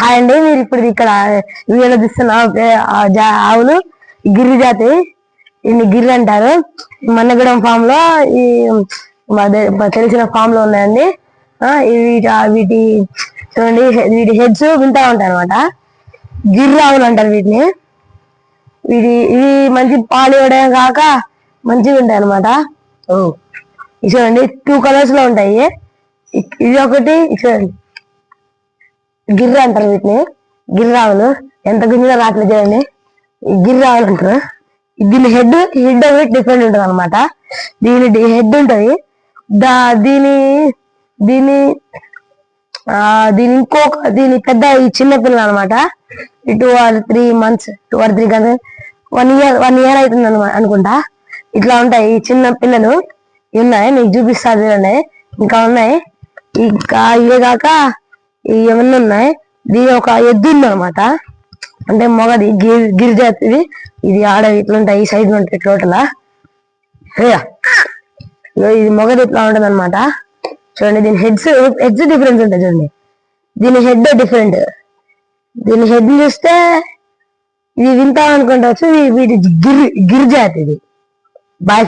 Hi అండి మీరు ఇప్పుడు ఇక్కడ వీడియోలో చూస్తున్న ఆవులు గిర్రి జాతి దీన్ని గిర్రి అంటారు. మన్నగూడెం ఫామ్లో ఈ తెలిసిన ఫామ్లో ఉన్నాయండి. వీటి- వీటి చూడండి వీటి హెడ్స్ వింటా ఉంటాయి అనమాట గిర్రి ఆవులు అంటారు వీటిని. వీటి ఇవి మంచి పాలు ఇవ్వడం కాక మంచిగా ఉంటాయి అనమాట చూడండి టూ కలర్స్లో ఉంటాయి. ఇది ఒకటి చూడండి. గిర్ర అంటారు వీటిని. గిర్రావులు ఎంత గుంజినా రావట్లేదు చూడండి. గిర్రావులు అంటారు. దీని హెడ్ హెడ్ అనేది డిఫరెంట్ ఉంటుంది అనమాట దీని హెడ్ ఉంటుంది. దా దీని దీని ఆ దీని ఇంకొక దీని పెద్ద ఈ చిన్న పిల్లలు అనమాట two or three months two or three కదా వన్ ఇయర్ వన్ ఇయర్ అవుతుంది అనమాట అనుకుంటా. ఇట్లా ఉంటాయి ఈ చిన్న పిల్లలు. ఉన్నాయి. నీకు చూపిస్తా చూడండి. ఇంకా ఉన్నాయి. ఇంకా ఇవే కాక ఏమన్నా ఉన్నాయి. దీని ఒక ఎద్దు ఉంది అనమాట అంటే మొగది గిర్ గిరిజాతిది ఇది. ఆడ ఇట్లుంటాయి ఈ సైజు ఉంటాయి టోటల్. ఇది మొగది ఇట్లా ఉంటుంది అనమాట చూడండి దీని హెడ్స్ హెడ్స్ డిఫరెన్స్ ఉంటాయి చూడండి. దీని హెడ్ డిఫరెంట్. దీని హెడ్ చూస్తే ఇది వింటాం అనుకుంటవచ్చు ఇది వీటి గిర్ గిరిజాతి ఇది. బాయ్